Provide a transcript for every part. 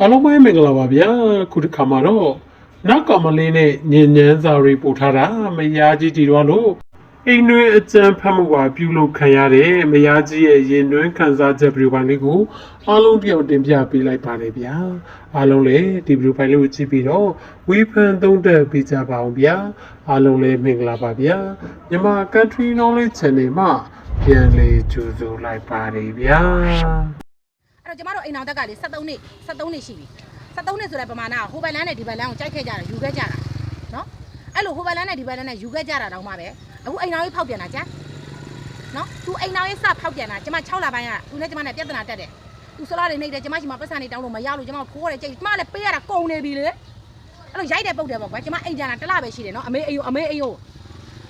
အားလုံးပဲမင်္ဂလာပါဗျာခုတစ်ခါမှာတော့နောက်ကောင်မလေးနဲ့ညဉ့်ညမ်းစာတွေပို့ထားတာမယားကြီးတီတော့လို့အိမ်တွင်းအကြံဖတ်မှုပါပြုလုပ်ခံရတဲ့မယားကြီးရဲ့ရင်တွင်းခံစားချက်ဗီဒီယိုပိုင်းလေးကိုအားလုံးပြောင်းတင်ပြပေးလိုက်ပါတယ်ဗျာအားလုံးလည်းဒီဗီဒီယိုပိုင်းလေးကိုကြည့်ပြီးတော့ဝေဖန်သုံးသပ်ပေးကြပါအောင်ဗျာအားလုံးလည်းမင်္ဂလာပါဗျာမြန်မာ Country Knowledge Channel မှာပြန်လေးကြိုဆိုလိုက်ပါတယ်ဗျာ အဲ့တော့ကျမတို့အိမ်အောင်တက်ကလေ73နှစ်73နှစ်ရှိပြီ73နှစ်ဆိုတဲ့ပမာဏကဟိုဘက်လန်းနဲ့ဒီဘက်လန်းကိုကြိုက်ခဲ့ကြတာယူခဲ့ကြတာနော်အဲ့လိုဟိုဘက်လန်းနဲ့ဒီဘက်လန်းနဲ့ယူခဲ့ကြတာတောင်မှပဲအခုအိမ်အောင်ကြီးဖောက်ပြန်တာကြာနော်သူအိမ်အောင်ကြီးစဖောက်ပြန်တာကျမ6လပိုင်းကသူနဲ့ကျမနဲ့ပြဿနာတက်တယ်သူဆလာတွေနေတယ်ကျမရှိမှပတ်စံနေတောင်းလို့မရလို့ကျမဖိုးရတယ်ကြိတ်ကျမလည်းပေးရတာကုန်နေပြီလေအဲ့လိုရိုက်တယ်ပုတ်တယ်ပေါ့ကွာကျမအိမ်ကြတာတစ်လပဲရှိတယ်နော်အမေအိမ်ကိုအမေအိမ်ကို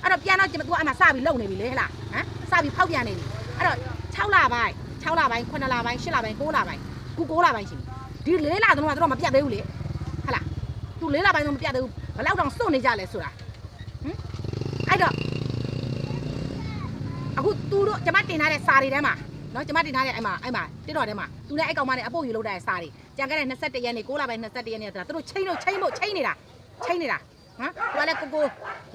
အဲ့တော့ပြန်တော့ကျမသူကအမှစပြီးလုံနေပြီလေဟဲ့လားဟမ်စပြီးဖောက်ပြန်နေပြီအဲ့တော့6လပိုင်း 6လပိုင်း9လပိုင်း10လပိုင်း9လပိုင်းခု9လပိုင်းရှိပြီဒီ၄လသုံးကတော့မပြတ်သေးဘူးလေဟဟလားသူ၄လပိုင်းတော့မပြတ်သေးဘူးဘယ်လောက်တောင်စွန့်နေကြလဲဆိုတာဟင်အဲ့တော့အခုသူတို့ကျမတင်ထားတဲ့စာတွေထဲမှာနော်ကျမတင်ထားတဲ့အဲ့မှာအဲ့မှာတစ်တော်ထဲမှာသူနဲ့အဲ့ကောင်မနဲ့အပုတ်ယူလုပ်တဲ့စာတွေကြံခဲ့တဲ့21ရက်နေ့6လပိုင်း21ရက်နေ့ဆိုတာသူတို့ချိန်လို့ချိန်ဖို့ချိန်နေတာချိန်နေတာဟမ်သူကလည်းကိုကို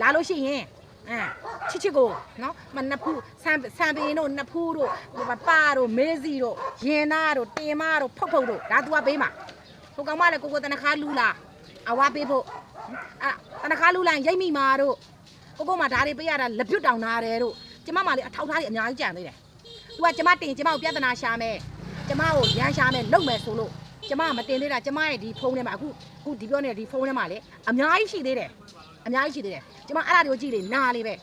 လာလို့ရှိရင် အဲချစ်ချစ်ကိုနော်မနဖူးဆန်ဆန်ပင်တို့နဖူးတို့ဟိုပါပါတို့မေးစီတို့ရင်သားတို့တင်မတို့ဖုတ်ဖုတ်တို့ဒါသူကပေးမှာဟိုကောင်မလည်းကိုကိုတနခါလူလာအဝါပေးဖို့အဲတနခါလူလာရင်ရိတ်မိမာတို့ကိုကိုမှဒါတွေပေးရတာလက်ပြုတ်တောင်နာတယ်တို့ကျမမှလည်းအထောက်ထားတွေအများကြီးကြံသေးတယ်သူကကျမတင်ကျမကိုပြဿနာရှာမယ်ကျမကိုရမ်းရှာမယ်လုံမယ်ဆိုလို့ကျမမတင်သေးတာကျမရဲ့ဒီဖုန်းထဲမှာအခုအခုဒီပြောနေတဲ့ဒီဖုန်းထဲမှာလေအများကြီးရှိသေးတယ် အများကြီးရှိသေးတယ်ကျမအဲ့ဒါတွေကိုကြည့်လေနားလေးပဲ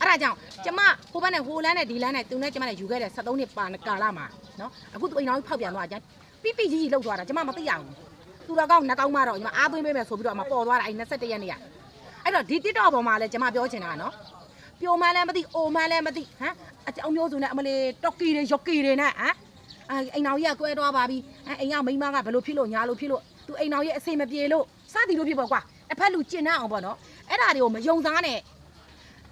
အဲ့ဒါကြောင့်ကျမဟိုဘက်နဲ့ဟိုလန်းနဲ့ဒီလန်းနဲ့သူနဲ့ကျမနဲ့ယူခဲ့တဲ့73နှစ်ပါကာလမှာနော်အခုသူအိမ်တော်ကြီးဖောက်ပြန်သွားကြပိပိကြီးကြီးလောက်သွားတာကျမမသိရဘူးသူတော်ကောင်းနှကောင်းမတော့ကျမအားသွင်းပေးမယ်ဆိုပြီးတော့အမပေါ်သွားတာအဲ့21ရက်နေ့ကအဲ့တော့ဒီ TikTok ပေါ်မှာလည်းကျမပြောချင်တာနော်ပျော်မှန်းလည်းမသိအိုမှန်းလည်းမသိဟမ်အကြောင်းမျိုးစုံနဲ့အမလေးတော်ကီတွေယော်ကီတွေနဲ့ဟမ်အဲ့အိမ်တော်ကြီးကကွဲသွားပါပြီအဲ့အိမ်ကမိန်းမကဘယ်လိုဖြစ်လို့ညာလို့ဖြစ်လို့သူအိမ်တော်ကြီးအဆင်မပြေလို့စသည်လို့ဖြစ်ပေါ့ကွာ တစ်ဖက်လူကျင်နှံ့အောင်ပေါ့နော်အဲ့ဒါတွေကိုမယုံစားနဲ့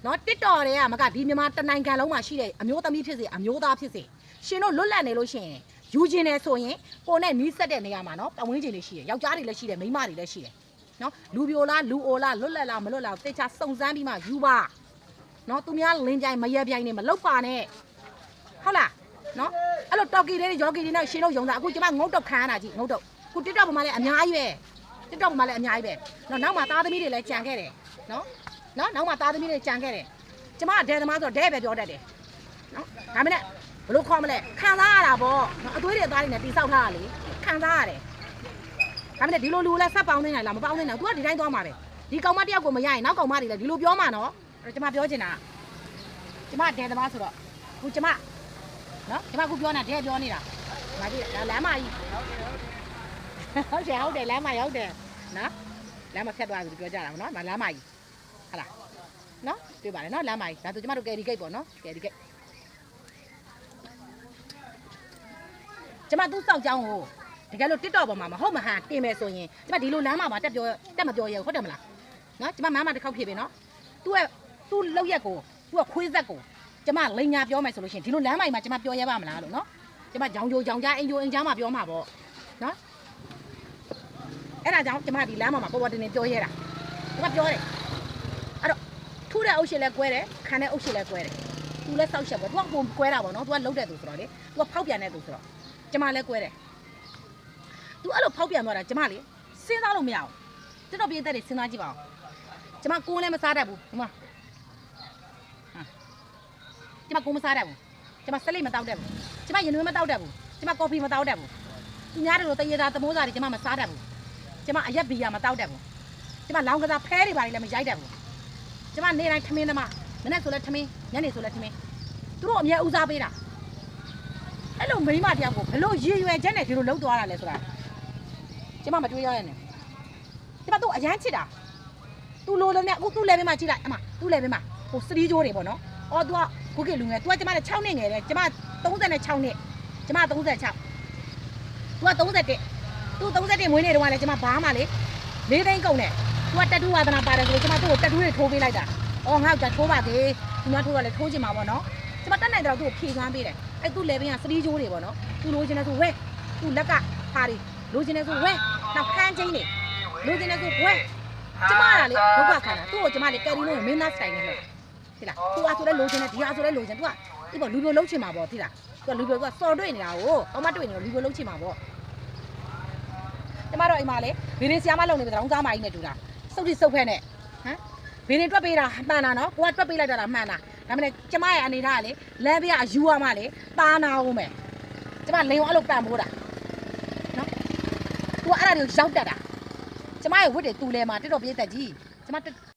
နော်တစ်တော်တွေကမကဒီမြန်မာတနိုင်ငံလုံးမှာရှိတဲ့အမျိုးသမီးဖြစ်စေအမျိုးသားဖြစ်စေရှင်တို့လွတ်လပ်နေလို့ရှိရင်ယူခြင်းနေဆိုရင်ကိုနဲ့နီးစက်တဲ့နေရာမှာနော်ပဝင်းကျင်တွေရှိတယ်ယောက်ျားတွေလည်းရှိတယ်မိန်းမတွေလည်းရှိတယ်နော်လူပြိုလားလူအိုလားလွတ်လပ်လားမလွတ်လားတေချာစုံစမ်းပြီးမှယူပါနော်သူများလင်းပြိုင်မရဲပြိုင်နေမလောက်ပါနဲ့ဟုတ်လားနော်အဲ့လိုတော်ကီတွေယောဂီတွေနဲ့ရှင်တို့ယုံတာအခုကျမငုတ်တော့ခံရတာကြည့်ငုတ်တော့ခုတစ်တော့ပေါ်မှာလည်းအများကြီးပဲ တစ်တော့ပေါ်မှာလည်းအများကြီးပဲနော်နောက်မှသားသမီးတွေလည်းကြံခဲ့တယ်နော်နော်နောက်မှသားသမီးတွေကြံခဲ့တယ်ကျမကဒဲသမားဆိုတော့ဒဲပဲပြောတတ်တယ်နော်ဒါမနဲ့ဘလို့ခေါ်မလဲခံစားရတာပေါ့နော်အသွေးတွေအသားတွေနဲ့တိဆောက်ထားတာလေခံစားရတယ်ဒါမနဲ့ဒီလိုလူလည်းဆက်ပေါင်းနေနိုင်လားမပေါင်းနိုင်ဘူး तू ကဒီတိုင်းသွားမှာပဲဒီကောင်မတယောက်ကိုမရရင်နောက်ကောင်မတွေလည်းဒီလိုပြောမှာနော်အဲ့တော့ကျမပြောချင်တာကျမဒဲသမားဆိုတော့ခုကျမနော်ကျမခုပြောနေတာဒဲပြောနေတာငါကြည့်ဒါလမ်းမကြီး ဟုတ်တယ်ဟုတ်တယ်လမ်းမရောက်တယ်နော်လမ်းမဖြတ်သွားဆိုပြောကြတာပေါ့နော်မလမ်းမကြီးဟာလားနော်တွေ့ပါလေနော်လမ်းမကြီးဒါဆိုကျမတို့ကယ်ရီဂိတ်ပေါ့နော်ကယ်ရီဂိတ်ကျမသူ့စောက်ကြောင်းကိုတကယ်လို့ TikTok ပေါ်မှာမဟုတ်မဟန်တင်မယ်ဆိုရင်ကျမဒီလိုလမ်းမှာပါတက်ပြောတက်မပြောရဘူးဟုတ်တယ်မလားနော်ကျမမမတစ်ခေါက်ဖြစ်ပြီနော်သူ့ရဲ့သူ့လောက်ရက်ကိုသူ့ကခွေးဆက်ကိုကျမလိန်ညာပြောမယ်ဆိုလို့ရှိရင်ဒီလိုလမ်းမိုင်မှာကျမပြောရပါမလားလို့နော်ကျမကြောင်ကြိုကြောင်ကြားအင်ကြိုအင်ကြားမှာပြောမှာပေါ့နော် အဲ့ဒါကြောင့်ကျမဒီလမ်းမှာပေါ်ပေါ်တင်တင်ပြောရတာကျမပြောတယ်ထူတဲ့အုပ်ရှင်လဲကွဲတယ်ခံတဲ့အုပ်ရှင်လဲကွဲတယ်သူလဲစောက်ချက်ပဲသူကပုံကွဲတာပေါ့နော်သူကလုံးတဲ့သူဆိုတော့လေသူကဖောက်ပြန်တဲ့သူဆိုတော့ကျမလဲကွဲတယ်သူအဲ့လိုဖောက်ပြန်သွားတာကျမလေစဉ်းစားလို့မရဘူးတက်တော့ပြည့်တဲ့တွေစဉ်းစားကြည့်ပါဦးကျမကိုယ်လည်းမစားတတ်ဘူးဒီမှာဟာကျမကိုယ်မစားတတ်ဘူးကျမစလိတ်မတောက်တတ်ဘူးကျမရင်နွေးမတောက်တတ်ဘူးကျမကော်ဖီမတောက်တတ်ဘူးသူများတို့လိုတရေသားသမိုးစားတွေကျမမစားတတ်ဘူး ကျမအရက်ဘီယာမတောက်တတ်ဘူးကျမလောင်းကစားဖဲတွေပါလေလည်းမရိုက်တတ်ဘူး ကျမနေတိုင်းထမင်းသမားမနေ့ဆိုလဲထမင်းညနေဆိုလဲထမင်းသူတို့အမြဲဦးစားပေးတာအဲ့လိုမိန်းမတယောက်ကိုဘလို့ရည်ရွယ်ချက်နဲ့ဒီလိုလှုပ်သွားတာလဲဆိုတာကျမမတွေးရရနဲ့ကျမတို့အရန်ချစ်တာသူလိုလည်းနဲ့အခုသူ့ level မှာကြည့်လိုက်အမသူ့ level မှာဟိုစတီးကြိုးတွေပေါ့နော်အော် तू ကကိုကေလူငယ် तू ကကျမနဲ့6နှစ်ငယ်တယ်ကျမ36နှစ်ကျမ36 तू က31 तू 31မွေးနေ့တုန်းကလည်းကျမဘာမှလေလေးသိန်းကုန်တယ် तू ကတက်တူးဝါသနာပါတယ်ဆိုလို့ကျမသူ့ကိုတက်တူးတွေထိုးပေးလိုက်တာ။အော်ငါ့ကိုထိုးပါသေး။ဒီမှာထိုးတော့လေထိုးချင်မှာပေါ့နော်။ကျွန်မတက်နိုင်တော့သူ့ကိုဖြေသွမ်းပေးတယ်။အဲ့သူ့လေဘင်းကစတီးကြိုးတွေပေါ့နော်။သူ့လိုချင်တဲ့သူဝဲ။သူ့လက်ကဖားတွေလိုချင်တယ်ဆိုဝဲနောက်ခန်းချင်းနေလိုချင်တယ်ဆိုဝဲကျမကလေဒုက္ခခံတာသူ့ကိုကျမလေကယ်ရီလို့မင်းသားစတိုင်နေလို့သိလားသူအားဆိုလဲလိုချင်တယ်ဒီအားဆိုလဲလိုချင်သူကဒီပေါ်လူပြိုလုံးချင်မှာပေါ့သိလားသူကလူပြိုကစော်တွေ့နေတာကိုအမတွေ့နေတော့လူပြိုလုံးချင်မှာပေါ့ ကျမတို့အိမ်မှာလေဗီရင်ဆီယာမလုံနေတဲ့တောင်းစားမကြီးနဲ့တူတာစုပ်တိစုပ်ဖက်နဲ့ဟမ်ဗီရင်တွက်ပေးတာမှန်တာနော်ကိုကတွက်ပေးလိုက်တာလားမှန်တာဒါမှမဟုတ်ကျမရဲ့အနေထားကလေလမ်းပြအယူရမှလေတာနာအောင်မယ်ကျမလိန်အောင်အဲ့လိုပန်မိုးတာ तू အဲ့ဒါတွေကိုရောက်တက်တာကျမရဲ့ဝတ်တွေတူလဲမှာတက်တော်ပြည့်တက်ကြီးကျမတက်